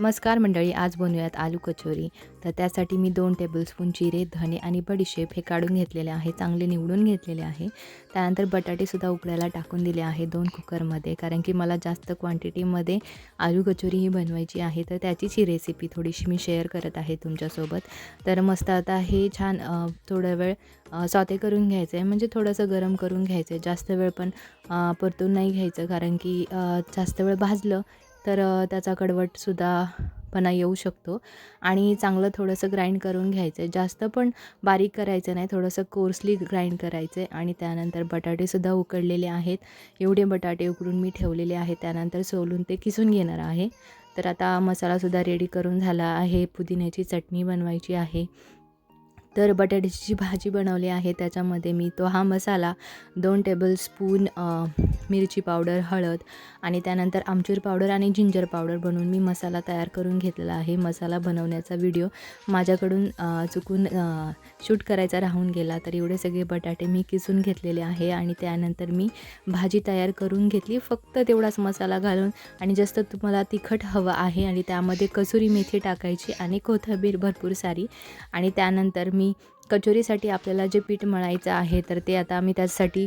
नमस्कार मंडळी आज बनवूयात आलू कचोरी. तर त्यासाठी मी दोन टेबलस्पून जिरे धने आणि बडीशेप हे काढून घेतलेले आहे चांगले निवडून घेतलेले आहे. त्यानंतर बटाटेसुद्धा उकडायला टाकून दिले आहे दोन कुकरमध्ये कारण की मला जास्त क्वांटिटीमध्ये आलू कचोरी ही बनवायची आहे. तर त्याचीच ही रेसिपी थोडीशी मी शेअर करत आहे तुमच्यासोबत. तर मस्त आता हे छान थोडा वेळ अ, सॉते करून घ्यायचं आहे म्हणजे थोडंसं गरम करून घ्यायचं आहे जास्त वेळ पण परतून नाही घ्यायचं कारण की जास्त वेळ भाजलं तर त्याचा कडवटसुद्धा पणा येऊ शकतो. आणि चांगलं थोडंसं ग्राइंड करून घ्यायचं आहे जास्त पण बारीक करायचं नाही. थोडंसं कोर्सली ग्राइंड करायचं आहे आणि त्यानंतर बटाटेसुद्धा उकडलेले आहेत. एवढे बटाटे उकडून मी ठेवलेले आहेत. त्यानंतर सोलून ते किसून घेणार आहे. तर आता मसालासुद्धा रेडी करून झाला आहे. पुदिन्याची चटणी बनवायची आहे. तर बटाट्याची जी भाजी बनवली आहे. त्याच्यामध्ये मी तो हा मसाला दोन टेबलस्पून मिरची पावडर हळद आणि त्यानंतर आमचूर पावडर आणि जिंजर पावडर बनवून मी मसाला तयार करून घेतलेला आहे. मसाला बनवण्याचा व्हिडिओ माझ्याकडून चुकून शूट करायचा राहून गेला. तर एवढे सगळे बटाटे मी किसून घेतलेले आहे आणि त्यानंतर मी भाजी तयार करून घेतली. फक्त तेवढाच मसाला घालून आणि जास्त तुम्हाला तिखट हवं आहे आणि त्यामध्ये कसुरी मेथी टाकायची आणि कोथिंबीर भरपूर सारी आणि त्यानंतर मी कचोरीसाठी आपल्याला जे पीठ मळायचं आहे तर ते आता मी त्यासाठी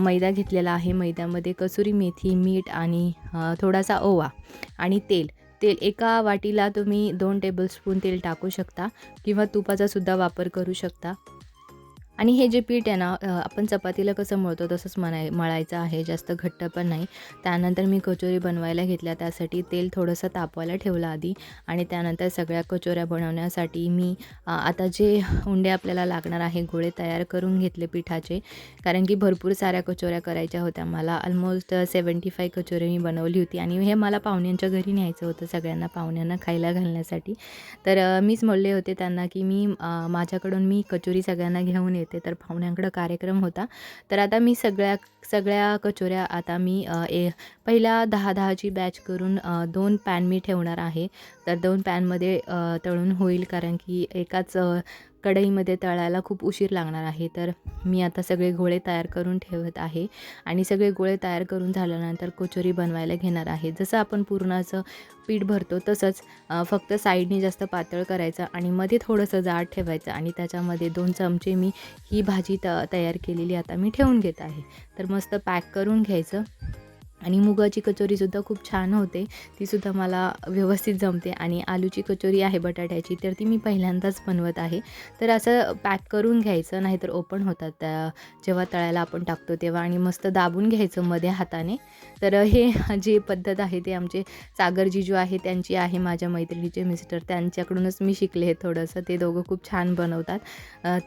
मैदा घेतलेला आहे. मैद्यामध्ये कसुरी मेथी मीठ आणि थोडासा ओवा आणि तेल. तेल एका वाटीला तुम्ही दोन टेबलस्पून तेल टाकू शकता किंवा तुपाचासुद्धा वापर करू शकता. आणि हे जे पीठ आहे ना आपण चपातीला कसं मळतो तसंच मळाय मळायचं आहे जास्त घट्ट पण नाही. त्यानंतर मी कचोरी बनवायला घेतल्या त्यासाठी तेल थोडंसं तापवायला ठेवलं आधी आणि त्यानंतर सगळ्या कचोऱ्या बनवण्यासाठी मी आता जे उंडे आपल्याला लागणार आहे गोळे तयार करून घेतले पिठाचे. कारण की भरपूर साऱ्या कचोऱ्या करायच्या होत्या मला. ऑलमोस्ट सेवन्टी फाय कचोरी मी बनवली होती आणि हे मला पाहुण्यांच्या घरी न्यायचं होतं सगळ्यांना पाहुण्यांना खायला घालण्यासाठी. तर मीच म्हणले होते त्यांना की मी माझ्याकडून मी कचोरी सगळ्यांना घेऊन येते. तर पाहुण्यांकडं कार्यक्रम होता. तर आता मी सगळ्या सगळ्या कचोऱ्या आता मी ए पहिल्या दहा दहाची बॅच करून दोन पॅन मी ठेवणार आहे. तर दोन पॅनमध्ये तळून होईल. कारण की एकाच कढईमध्ये तळायला खूप उशीर लागणार आहे. तर मी आता सगळे गोळे तयार करून ठेवत आहे. आणि सगळे गोळे तयार करून झाल्यानंतर कचोरी बनवायला घेणार आहे. जसं आपण पूर्णाचं पीठ भरतो तसंच फक्त साईडने जास्त पातळ करायचं आणि मध्ये थोडंसं जाड ठेवायचं आणि त्याच्यामध्ये दोन चमचे मी ही भाजी त तयार केलेली आता मी ठेवून घेत आहे. तर मस्त पॅक करून घ्यायचं. आणि मुगाची कचोरीसुद्धा खूप छान होते. तीसुद्धा मला व्यवस्थित जमते आणि आलूची कचोरी आहे बटाट्याची तर ती मी पहिल्यांदाच बनवत आहे. तर असं पॅक करून घ्यायचं नाहीतर ओपन होतात त्या जेव्हा तळायला आपण टाकतो तेव्हा आणि मस्त दाबून घ्यायचं मध्ये हाताने. तर हे जी पद्धत आहे ते आमचे सागरजी जो आहे त्यांची आहे माझ्या मैत्रिणीचे मिस्टर त्यांच्याकडूनच मी शिकले थोडंसं. ते दोघं खूप छान बनवतात.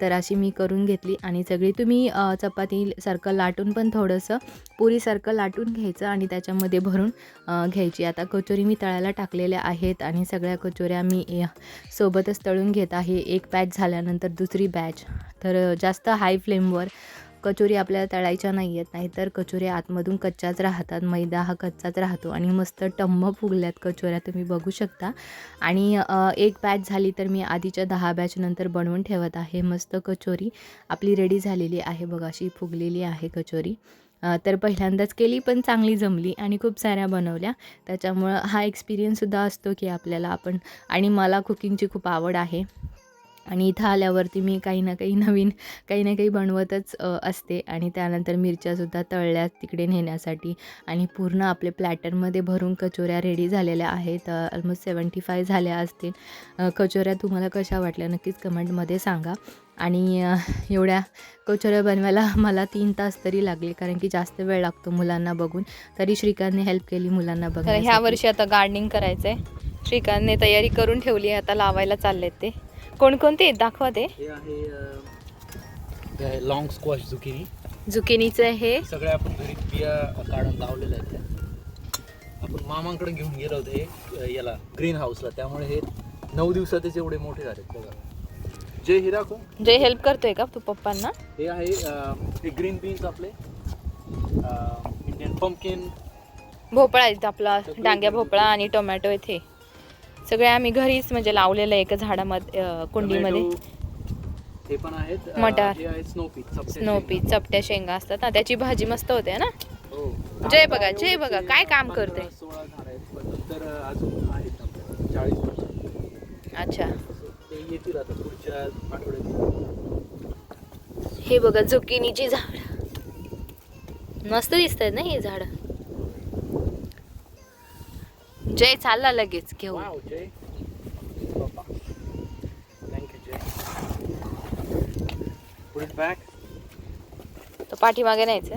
तर अशी मी करून घेतली आणि सगळी तुम्ही चपाती सर्कल लाटून पण थोडंसं पुरी सर्कल लाटून घ्यायचं आणि त्याच्यामध्ये भरून घ्यायची. आता कचोरी मी तळायला टाकलेल्या आहेत आणि सगळ्या कचोऱ्या मी सोबतच तळून घेत आहे. एक बॅच झाल्यानंतर दुसरी बॅच तर जास्त हाय फ्लेमवर कचोरी आपल्याला तळायच्या नाही आहेत. नाहीतर कचोऱ्या आतमधून कच्च्याच राहतात. मैदा हा कच्चाच राहतो आणि मस्त टम्म फुगल्यात कचोऱ्या तुम्ही बघू शकता. आणि एक बॅच झाली तर मी आधीच्या दहा बॅच नंतर बनवून ठेवत आहे. मस्त कचोरी आपली रेडी झालेली आहे. बघा अशी फुगलेली आहे कचोरी. तर पहिल्यांदाच केली पण चांगली जमली आणि खूप साऱ्या बनवल्या. त्याच्यामुळं हा एक्सपिरियन्ससुद्धा असतो की आपल्याला आपण आणि मला कुकिंगची खूप आवड आहे. आणि इथं आल्यावरती मी काही ना काही नवीन काही ना काही बनवतच असते. आणि त्यानंतर मिरच्यासुद्धा तळल्या तिकडे नेण्यासाठी. आणि पूर्ण आपले प्लॅटरमध्ये भरून कचोऱ्या रेडी झालेल्या आहेत. ऑलमोस्ट सेवन्टी फाय झाल्या असतील. कचोऱ्या तुम्हाला कशा वाटल्या नक्कीच कमेंटमध्ये सांगा. आणि एवढ्या कचोऱ्या बनवायला मला तीन तास तरी लागले कारण की जास्त वेळ लागतो मुलांना बघून. तरी श्रीकांतने हेल्प केली मुलांना तर बघा ह्या वर्षी आता गार्डनिंग करायचंय. श्रीकांतने तयारी करून ठेवली आहे आता लावायला चाललेत ते. कोणकोणते आहेत? दाखवा ते. हे आहे लॉंग स्क्वॉश झुकिनी झुकिनीचं हे सगळ्या आपण घरी बिया काढून आपण मामांकडे घेऊन गेलो होतो हे अ, याला ग्रीन हाऊसला त्यामुळे हे नऊ दिवसातच एवढे मोठे झालेत बघा. जय हिराको जे हेल्प करतोय का तू पप्पांना? हे आहे अ, हे ग्रीन बीन्स आपले. इंडियन पंपकिन भोपळा आहेत आपला डांग्या भोपळा आणि टोमॅटो इथे. सगळे आम्ही घरीच म्हणजे लावलेलं आहे एका झाडामध्ये अं, कुंडीमध्ये. हे पण आहेत अ, मटार. हे आहे स्नोपी स्नोपी चपट्या शेंगा. असतात. ना त्याची भाजी मस्त होते ना? हो. जय बघा, जय बघा, काय काम करते? सोळा झाड आहेत पण नंतर अजून आहेत आपल्याकडे चाळीस पर्सेंट अच्छा. येतील आता पुढच्या आठवड्यात. हे बघा झुकिनीची झाड. मस्त दिसत आहेत ना ही झाड. जय चालला लगेच घेऊ जय. तर पाठीमागे न्यायचं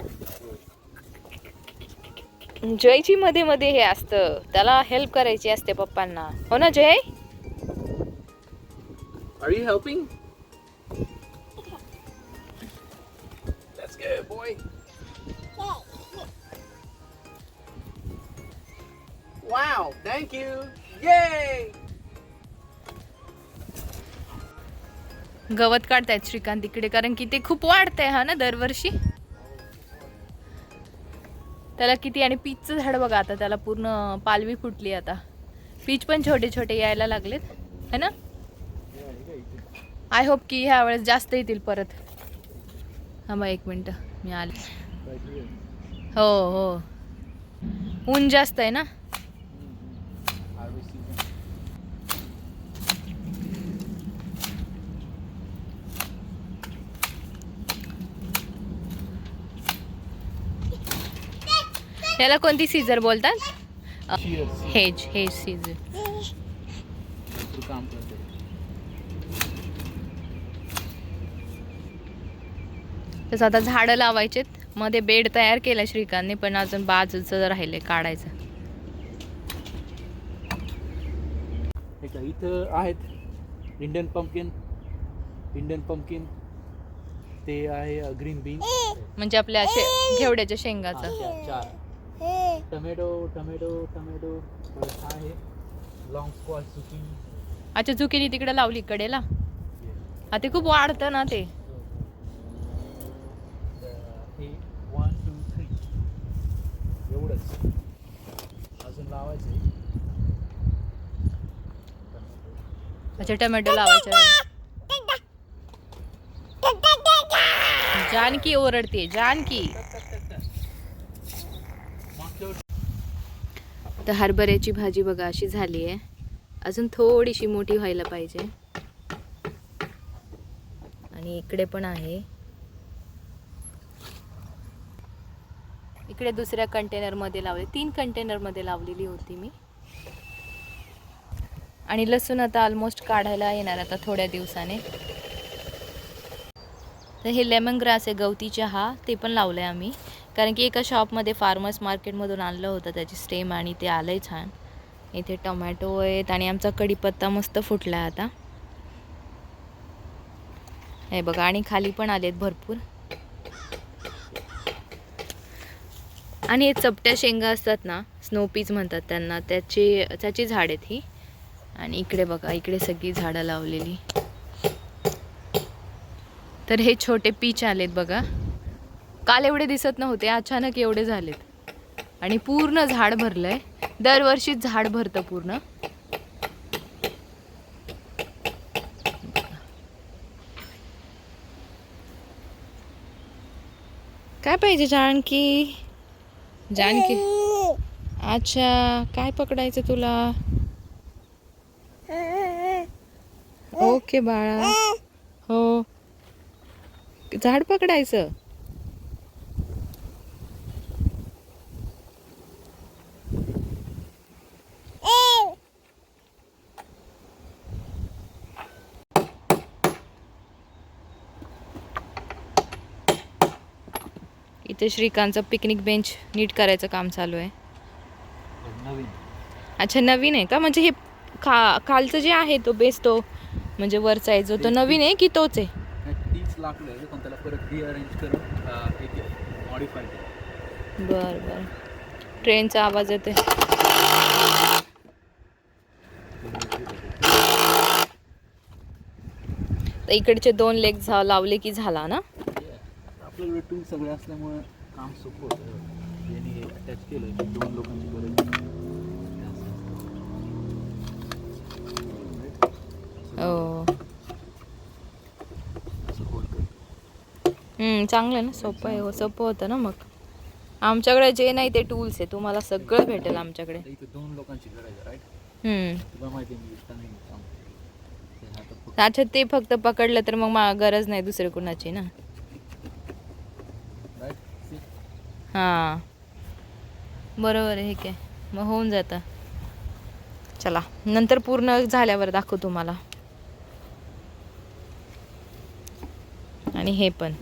जयची मध्ये मध्ये हे असतं. त्याला हेल्प करायची असते पप्पांना. हो ना जय? Are you helping? That's good, boy. Wow, thank you. Yay! गवत काढतायत श्रीकांत इकडे कारण की ते खूप वाढतंय हा ना दरवर्षी त्याला किती आणि पीचचं झाड बघा आता त्याला पूर्ण पालवी फुटली आता पीच पण छोटे छोटे यायला लागलेत है ना आय होप की ह्या वेळेस जास्त येतील परत. हा मग एक मिनटं मी आले. हो हो. ऊन जास्त आहे ना? याला कोणती सीझर बोलतात? हेज हेज सीझर भरपूर काम करते तसं आता झाडं लावायचेत. मध्ये बेड तयार केला श्रीकांतने पण अजून बाजूचं राहिले काढायचं. इथं आहेत इंडियन पंपकिन इंडियन पंपकिन ते आहे ग्रीन बीन म्हणजे आपल्या शे घेवड्याच्या शेंगाचं. चार. Tomato tomato tomato. परत हा आहे लॉंग स्क्वॉश अच्छा चुकीने तिकडे लावली कडेला हा ते खूप वाढतं ना ते हे वन टू थ्री एवढंच अजून लावायचं आहे. अच्छा टोमॅटो लावायचे. जानकी ओरडते जानकी. तर हरभऱ्याची भाजी बघा अशी झाली आहे. अजून थोडीशी मोठी व्हायला पाहिजे. आणि इकडे पण आहे. इकडे दुसऱ्या कंटेनरमध्ये लावले तीन कंटेनरमध्ये लावलेली होती मी. आणि लसूण आता ऑलमोस्ट काढायला येणार आता थोड्या दिवसाने. तर हे लेमन ग्रास आहे गवती चहा ते पण लावलं आहे आम्ही. कारण की एका शॉपमध्ये फार्मर्स मार्केटमधून आणलं होतं त्याची स्टेम आणि ते आलं आहे छान. इथे टोमॅटो आहेत आणि आमचा कढीपत्ता मस्त फुटला आहे आता. हे बघा आणि खाली पण आलेत भरपूर. आणि हे चपट्या शेंगा असतात ना स्नो पीज म्हणतात त्यांना त्याची त्याची झाड आहेत ही. आणि इकडे बघा इकडे सगळी झाडं लावलेली. तर हे छोटे पीच आलेत बघा. काल एवढे दिसत नव्हते अचानक एवढे झालेत. आणि पूर्ण झाड भरलंय. दरवर्षी झाड भरतं पूर्ण. काय पाहिजे जानकी? जानकी? अच्छा काय पकडायचं तुला? ओके बाळा. हो. झाड पकडायचं. इथे श्रीकांतचं पिकनिक बेंच नीट करायचं काम चालू आहे. अच्छा नवीन आहे का? म्हणजे हे खा खालचं जे आहे तो बेस तो म्हणजे वरचा आहे जो तो नवीन आहे की तोच आहे? तीच लाकडं आहे पण त्याला परत रिअरेंज करून अं, एक मॉडीफाय बर बर. ट्रेनचा आवाज तर इकडचे दोन लेग झा लावले की झाला ना? आपल्याकडे टूल सगळे असल्यामुळे काम सोपं होतं. यांनी अटॅच केलं की दोन लोकांची गरज हो असं होतं हम्म, चांगलं आहे ना सोपं आहे हो सोपं होतं ना मग. आमच्याकडे जे नाही ते टूल्स आहे तुम्हाला सगळं भेटेल आमच्याकडे. दोन लोकांची अच्छा ते फक्त पकडलं तर मग गरज नाही दुसरे कुणाची ना? हां. बरोबर आहे हे काय? मग होऊन जातं. चला नंतर पूर्ण झाल्यावर दाखवू तुम्हाला. आणि हे पण.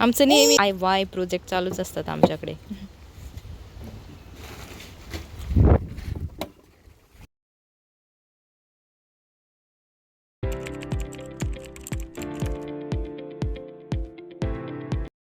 आमचं नेहमी आय वाय प्रोजेक्ट चालूच असतात आमच्याकडे.